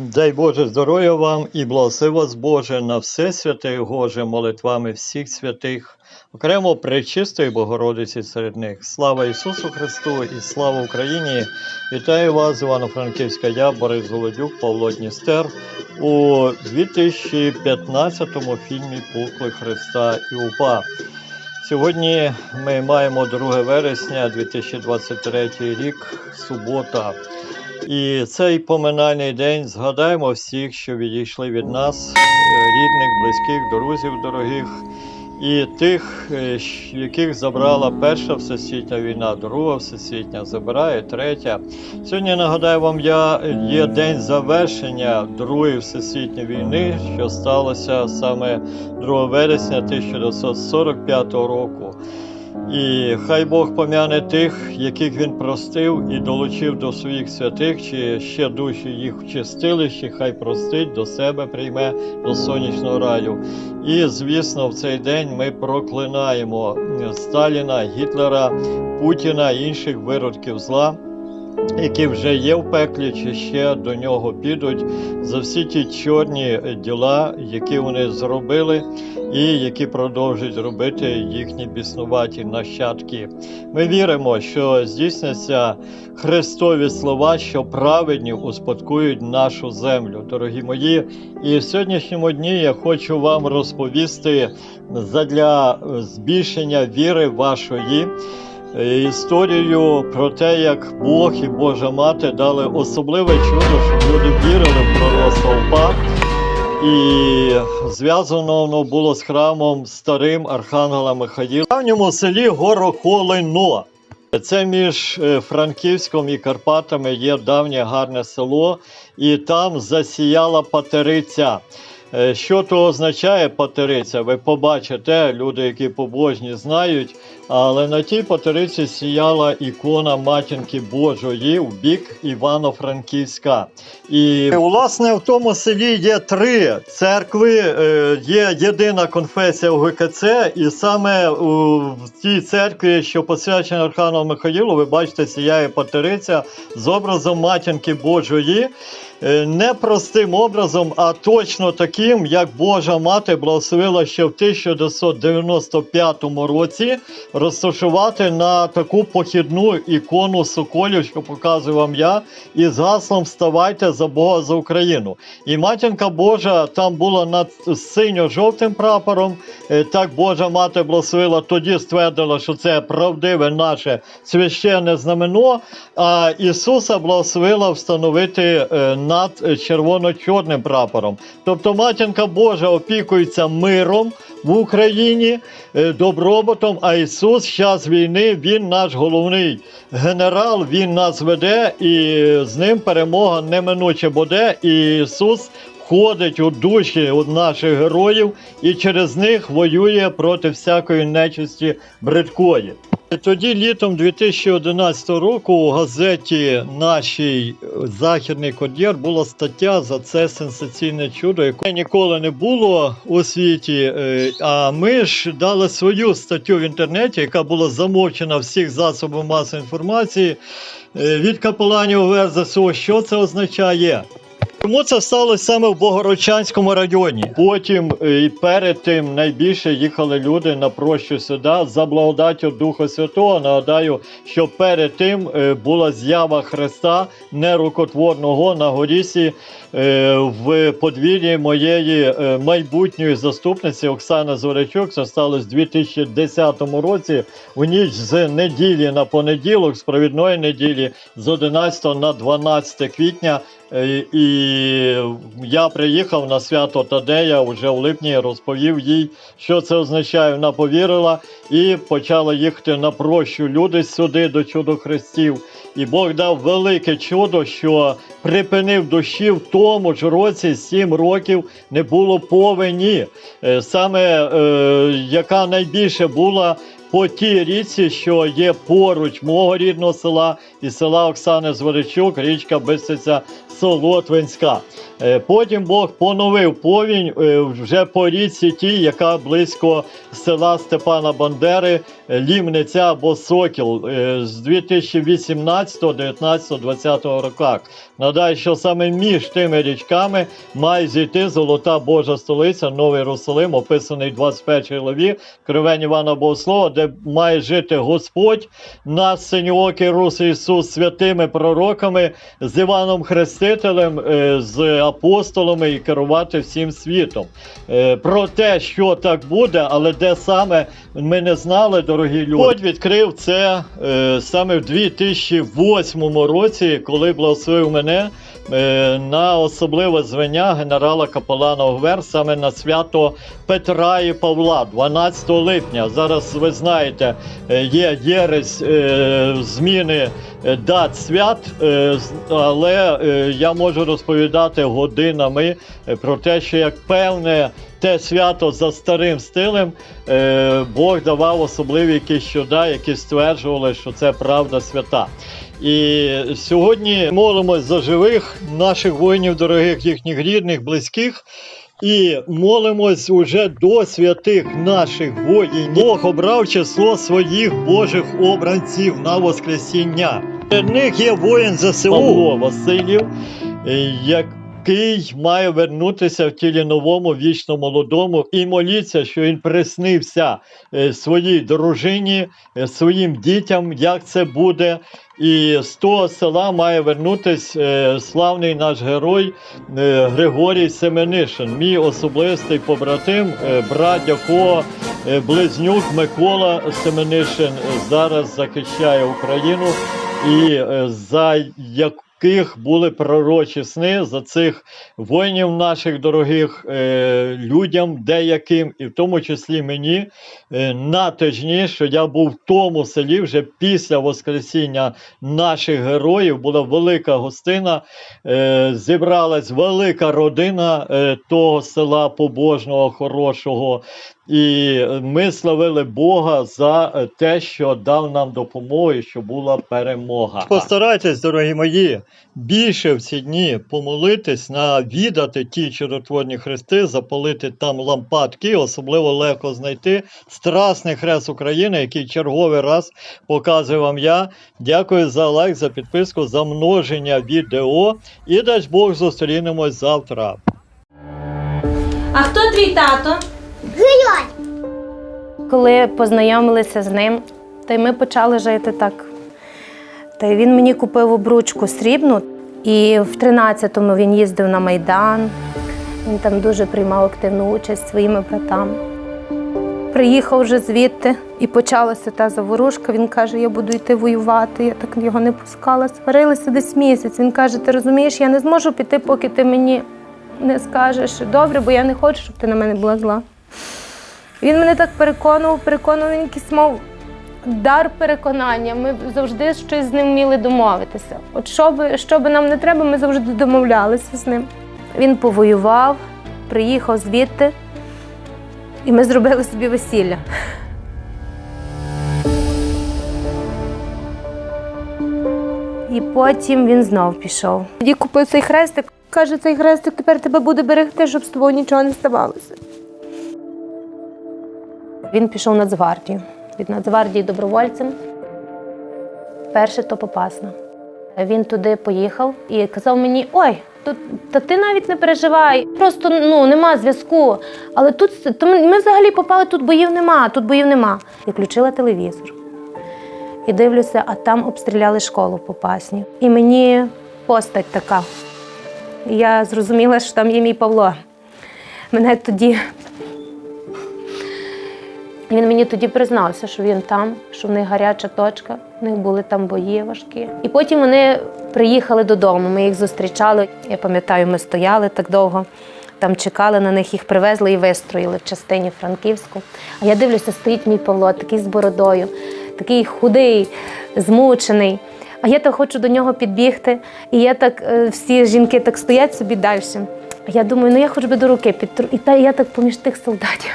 Дай Боже здоров'я вам і благослови вас Боже на все святе Боже молитвами всіх святих, окремо пречистої Богородиці серед них. Слава Ісусу Христу і слава Україні! Вітаю вас, Івано-Франківська, я, Борис Голодюк, Павло Дністер у 2015 фільмі Пукли Христа і УПА. Сьогодні ми маємо 2 вересня 2023 рік, субота. І цей поминальний день згадаємо всіх, що відійшли від нас, е, рідних, близьких, друзів дорогих, і тих, е, яких забрала Перша Всесвітня війна, Друга Всесвітня, забирає третя. Сьогодні нагадаю вам, я є день завершення Другої Всесвітньої війни, що сталося саме 2 вересня 1945 року. І хай Бог пом'яне тих, яких він простив і долучив до своїх святих, чи ще душі їх в чистилищі, хай простить, до себе прийме до сонячного раю. І, звісно, в цей день ми проклинаємо Сталіна, Гітлера, Путіна інших виродків зла. Які вже є в пеклі, чи ще до нього підуть за всі ті чорні діла, які вони зробили, і які продовжують робити їхні біснуваті нащадки. Ми віримо, що здійсняться Христові слова, що праведні успадкують нашу землю, дорогі мої. І в сьогоднішньому дні я хочу вам розповісти задля збільшення віри вашої. Е, Історію про те, як Бог і Божа Мати дали особливе чудо, щоб люди вірили в пророцтво УПА. І зв'язано воно було з храмом старим Архангела Михаїла. В давньому селі Горохолино. Це між е, Франківськом і Карпатами є давнє гарне село, і там засіяла патериця. Е, Що то означає патериця? Ви побачите, люди, які побожні, знають. Але на тій патериці сіяла ікона матінки Божої в бік Івано-Франківська. І власне в тому селі є три церкви, е, є єдина конфесія УГКЦ, і саме в тій церкві, що посвячена Архангелу Михаїлу, ви бачите, сіяє патериця з образом матінки Божої. Е, Не простим образом, а точно таким, як Божа мати благословила ще в 1995 році розташувати на таку похідну ікону соколів, що показую вам я, із гаслом Вставайте за Бога за Україну. І матінка Божа там була над синьо-жовтим прапором. Е, Так Божа мати благословила, тоді ствердила, що це правдиве наше священне знамено. А Ісуса благословила встановити е, над е, червоно-чорним прапором. Тобто матінка Божа опікується миром в Україні, е, добробутом, а Ісус час війни Він наш головний генерал, Він нас веде, і з ним перемога неминуче буде. І Ісус входить у душі наших героїв і через них воює проти всякої нечисті бридкої. Тоді літом 2011 року у газеті нашій Західний Кодєр була стаття за це сенсаційне чудо, якого ніколи не було у світі. Е, А ми ж дали свою статтю в інтернеті, яка була замовчена всіх засобів масової інформації е, від капеланів ВРЗСУ. Що це означає? Чому це сталося саме в Богородчанському районі? Потім е, і перед тим найбільше їхали люди на прощу сюди за благодаттю Духа Святого. Нагадаю, що перед тим е, була з'ява Христа нерукотворного на горісі е, в подвір'ї моєї майбутньої заступниці Оксани Зорячук. Це сталося в 2010 році. У ніч з неділі на понеділок, з провідної неділі, з 11 на 12 квітня. Е, І я приїхав на свято Тадея вже в липні, розповів їй, що це означає. Вона повірила і почала їхати на прощу люди сюди до чудо Христів. І Бог дав велике чудо, що припинив дощі в тому ж році, сім років не було повені. Е, Саме е, яка найбільше була по тій річці, що є поруч мого рідного села і села Оксани Зворичук, річка Бисиця Солотвинська. Е, Потім Бог поновив повінь е, вже по річці тій, яка близько села Степана Бандери, Лімниця або Сокіл е, з 2018, 19, 20 роках. Нагадаю, що саме між тими річками має зійти золота Божа столиця, Новий Єрусалим, описаний в 21 главі Кривень Івана Богослова, де має жити Господь, наш синьоокий Рус Ісус святими пророками, з Іваном Хрестителем, е, з апостолами і керувати всім світом. Е, Про те, що так буде, але де саме ми не знали, дорогі люди. Господь відкрив це е, саме в 2008 році, коли благословив мене на особливе звання генерала капелана ОГВЕР саме на свято Петра і Павла, 12 липня. Зараз ви знаєте, е, є єресь е, зміни е, дат свят, е, але е, я можу розповідати годинами е, про те, що як певне. Те свято за старим стилем е, Бог давав особливі якісь чуда, які стверджували, що це правда свята. І сьогодні молимось за живих наших воїнів, дорогих їхніх рідних, близьких. І молимось уже до святих наших воїнів. Бог обрав число своїх Божих обранців на Воскресіння. Серед них є воїн ЗСУ Павло Васильів, е, який має вернутися в тілі новому, вічно молодому, і моліться, що він приснився е, своїй дружині, е, своїм дітям, як це буде. І з того села має вернутись е, славний наш герой Григорій Семенишин, мій особистий побратим, брат якого близнюк Микола Семенишин зараз захищає Україну, і за яких були пророчі сни за цих воїнів наших дорогих е, людям, деяким, і в тому числі мені, е, на тижні, що я був в тому селі вже після Воскресіння наших героїв, була велика гостина, е, зібралась велика родина е, того села побожного, хорошого. І ми славили Бога за е, те, що дав нам допомогу, і що була перемога. Постарайтесь, дорогі мої, більше в ці дні помолитись, навідати ті чудотворні хрести, запалити там лампадки, особливо легко знайти Страсний хрест України, який черговий раз показую вам я. Дякую за лайк, за підписку, за множення відео. І дасть Бог зустрінемось завтра. А хто твій тато? Коли познайомилися з ним, та й ми почали жити так. Та й він мені купив обручку срібну, і в 13-му він їздив на Майдан. Він там дуже приймав активну участь своїми братами. Приїхав вже звідти і почалася та заворушка. Він каже, я буду йти воювати. Я так його не пускала. Сварилися десь місяць. Він каже: Ти розумієш, я не зможу піти, поки ти мені не скажеш добре, бо я не хочу, щоб ти на мене була зла. Він мене так переконував, переконував, він якийсь мав дар переконання. Ми завжди щось з ним вміли домовитися. От що би, що би нам не треба, ми завжди домовлялися з ним. Він повоював, приїхав звідти, і ми зробили собі весілля. І потім він знов пішов. Тоді купив цей хрестик. Каже, цей хрестик тепер тебе буде берегти, щоб з тобою нічого не ставалося. Він пішов в Нацгвардію. Від Нацгвардії добровольцем. Перше то попасна. Він туди поїхав і казав мені: ой, то, та ти навіть не переживай, просто ну нема зв'язку. Але тут то ми, взагалі попали, тут боїв нема, тут боїв нема. І включила телевізор. І дивлюся, а там обстріляли школу в Попасні. І мені постать така. Я зрозуміла, що там є мій Павло. Мене тоді він мені тоді признався, що він там, що в них гаряча точка, в них були там бої важкі. І потім вони приїхали додому. Ми їх зустрічали. Я пам'ятаю, ми стояли так довго, там чекали на них, їх привезли і вистроїли в частині Франківську. А я дивлюся, стоїть мій Павло, такий з бородою, такий худий, змучений. А я так хочу до нього підбігти. І я так, е, всі жінки так стоять собі далі. А я думаю, ну я хоч би до руки підтру. І та я так поміж тих солдатів.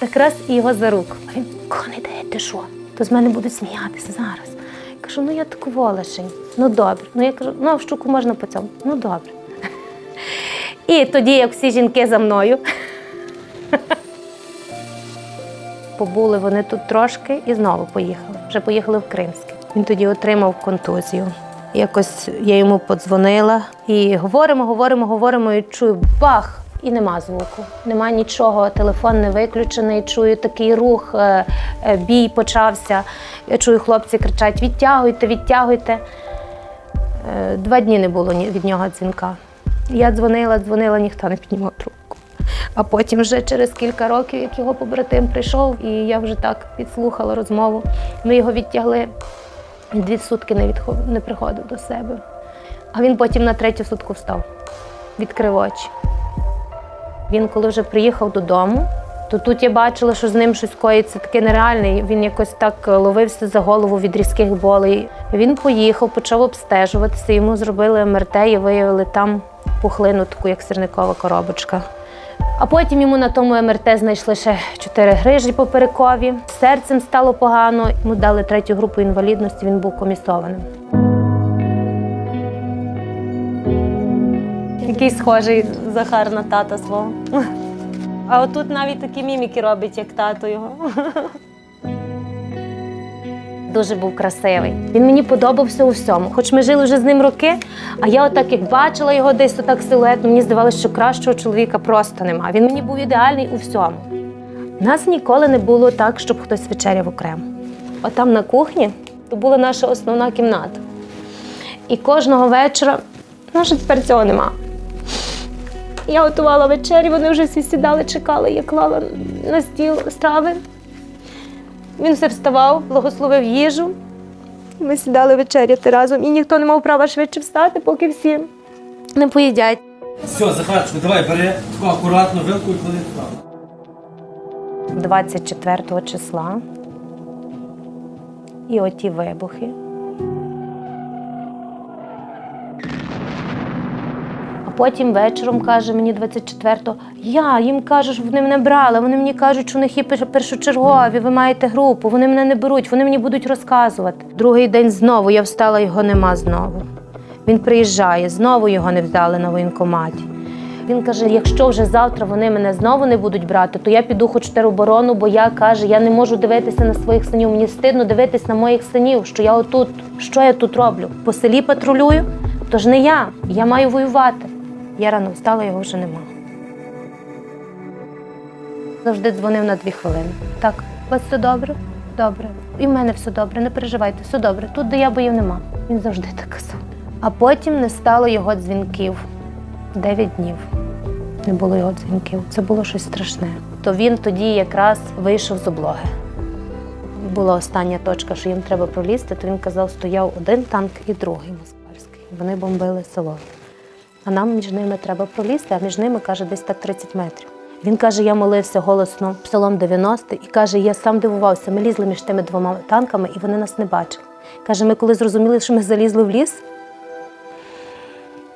Так раз і його за руку. А він кони де ти що? То з мене будуть сміятися зараз. Я кажу, ну я таку волошень. Ну добре. Ну я кажу, ну а щуку можна по цьому. Ну добре. І тоді, як всі жінки за мною, побули вони тут трошки і знову поїхали. Вже поїхали в Кримське. Він тоді отримав контузію. Якось я йому подзвонила і говоримо, говоримо, говоримо, і чую бах! І нема звуку, нема нічого. Телефон не виключений. Чую такий рух, е, е, бій почався. Я чую, хлопці кричать: відтягуйте, відтягуйте. Е, Два дні не було від нього дзвінка. Я дзвонила, дзвонила, ніхто не піднімав трубку. А потім вже через кілька років, як його побратим прийшов, і я вже так підслухала розмову. Ми його відтягли. Дві сутки не, відход... не приходив до себе. А він потім на третю сутку встав, відкрив очі. Він, коли вже приїхав додому, то тут я бачила, що з ним щось коїться таке нереальне. Він якось так ловився за голову від різких болей. Він поїхав, почав обстежуватися. Йому зробили МРТ і виявили там пухлину, таку як сірникова коробочка. А потім йому на тому МРТ знайшли ще чотири грижі поперекові. Серцем стало погано. Йому дали третю групу інвалідності, він був комісованим. Який схожий Захар на тата свого. А отут навіть такі міміки робить, як тато його. Дуже був красивий. Він мені подобався у всьому. Хоч ми жили вже з ним роки, а я отак як бачила його десь отак силуетно, мені здавалося, що кращого чоловіка просто нема. Він мені був ідеальний у всьому. Нас ніколи не було так, щоб хтось вечеряв окремо. Отам на кухні то була наша основна кімната. І кожного вечора, ну вже тепер цього нема. Я готувала вечері, вони вже всі сідали, чекали, я клала на стіл страви. Він все вставав, благословив їжу. Ми сідали вечеряти разом, і ніхто не мав права швидше встати, поки всі не поїдять. Все, Захарчику, давай, бери акуратно вилку і клади туди. 24 числа. І оті вибухи. А потім вечором каже мені 24-го, я їм кажу, що вони мене брали. Вони мені кажуть, що у них є першочергові, ви маєте групу, вони мене не беруть, вони мені будуть розказувати. Другий день знову я встала, його нема знову. Він приїжджає, знову його не взяли на воєнкоматі. Він каже: якщо вже завтра вони мене знову не будуть брати, то я піду хоч в тероборону, бо я каже, я не можу дивитися на своїх синів. Мені стидно дивитись на моїх синів, що я отут, що я тут роблю? По селі патрулюю, то ж не я, я маю воювати. Я рано встала, його вже нема. Завжди дзвонив на дві хвилини. Так, у вас все добре? Добре. І в мене все добре, не переживайте, все добре. Тут, де я боїв, нема. Він завжди так казав. А потім не стало його дзвінків. Дев'ять днів не було його дзвінків. Це було щось страшне. То він тоді якраз вийшов з облоги. Була остання точка, що їм треба пролізти, то він казав, стояв один танк і другий москальський. Вони бомбили село. А нам між ними треба пролізти, а між ними, каже, десь так 30 метрів. Він каже, я молився голосно псалом 90 і каже, я сам дивувався. Ми лізли між тими двома танками, і вони нас не бачили. Каже, ми коли зрозуміли, що ми залізли в ліс,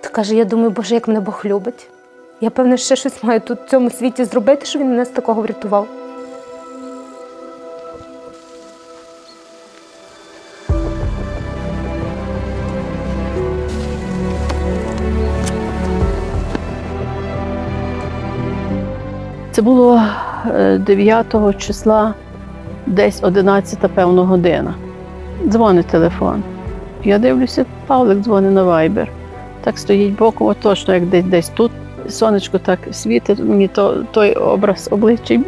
то каже, я думаю, Боже, як мене Бог любить. Я певне ще щось маю тут в цьому світі зробити, що він мене з такого врятував. Це було е, 9 числа, десь 11, певно, година. Дзвонить телефон. Я дивлюся, Павлик дзвонить на Viber. Так стоїть боком, точно як десь, десь тут. Сонечко так світить, мені то, той образ обличчя.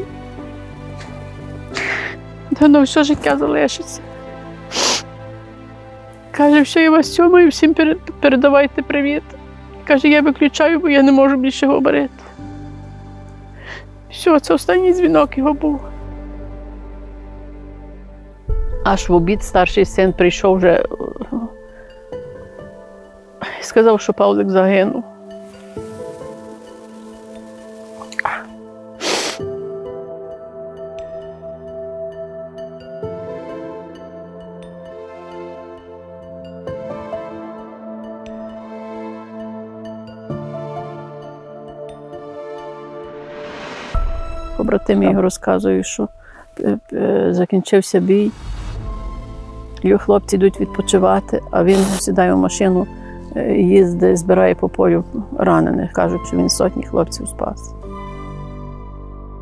Та ну все життя залишиться. Каже, що я вас цьому всім передавайте привіт. Каже, я виключаю, бо я не можу більше говорити. Все, це останній дзвінок його був. Аж в обід старший син прийшов вже. е, Сказав, що Павлик загинув. Побратим його розказує, що е, е, закінчився бій. Його хлопці йдуть відпочивати, а він сідає в машину, е, їздить, збирає по полю ранених. Кажуть, що він сотні хлопців спас.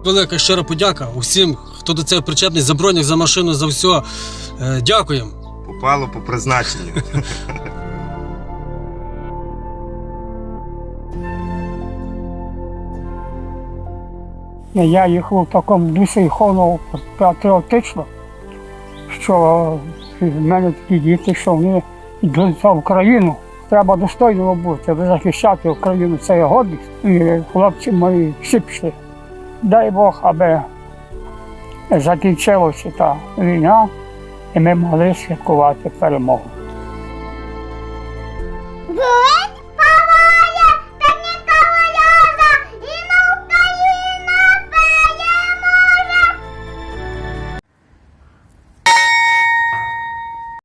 Велика щира подяка усім, хто до цього причетний, за бронях, за машину, за все. Дякуємо. Попало по призначенню. Я їхав в такому дусі хону патріотично, що в мене такі діти, що вони йдуть за Україну. Треба достойно бути, захищати Україну, це є годність. І хлопці мої всі пішли. Дай Бог, аби закінчилася та війна, і ми могли святкувати перемогу.